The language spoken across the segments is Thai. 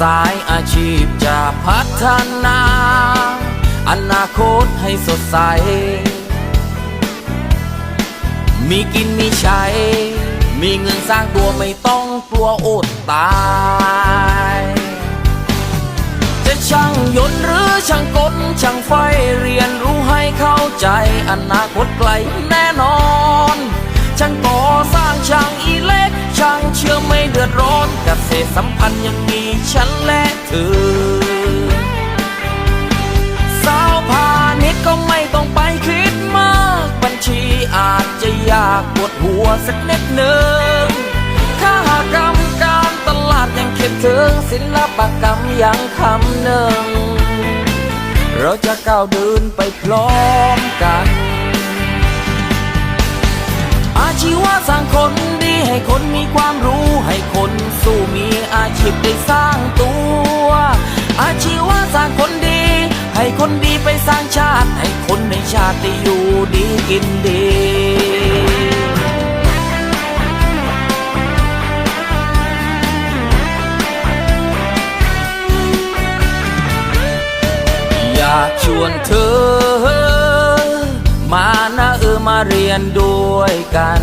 สายอาชีพจะพัฒนา อนาคตให้สดใส มีกินมีใช้ มีเงินสร้างตัวไม่ต้องกลัวอดตาย จะช่างยนต์หรือช่างกลช่างไฟเรียนรู้ให้เข้าใจ อนาคตไกลแน่นอน ช่างก่อสร้างช่างอีเล็กช่าง เชื่อไม่เดือดร้อนกับเกษสัมพันธ์ยังมีฉันและเธอ สาวพาณิชก็ไม่ต้องไปคิดมาก บัญชีอาจจะยากปวดหัวสักนิดหนึ่งค่ากรรมการตลาดยังเข็ดถึงศิลปกรรมยังคำหนึ่ง เราจะก้าวเดินไปพร้อมกัน คนมีความรู้ให้คนสู้มีอาชีพได้สร้างตัว อาชีวะสร้างคนดี ให้คนดีไปสร้างชาติ ให้คนในชาติได้อยู่ดีกินดีอยากชวนเธอ มานะเออมาเรียนด้วยกัน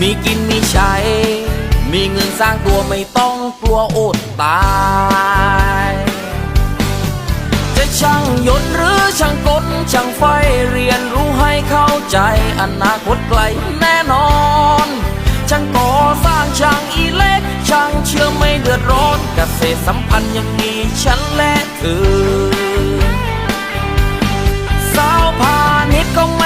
มีกินมีใช้ มีเงินสร้างตัวไม่ต้องกลัวอดตาย จะช่างยนต์หรือช่างกลช่างไฟเรียนรู้ให้เข้าใจอนาคตไกลแน่นอนช่างก่อสร้างช่างอีเล็กช่างเชื่อไม่เดือดร้อนเกษตรสัมพันธ์ยังมีฉันและเธอสาวพาณิชย์ก็ไม่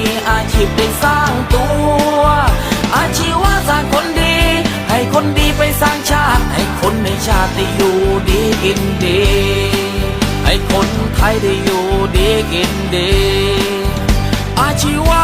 พได้สร้างตัว อาชีวะสร้างคนดี ให้คนดีไปสร้างชาติ ให้คนในชาติได้อยู่ดีกินดี ให้คนไทยได้อยู่ดีกินดี อาชีวะ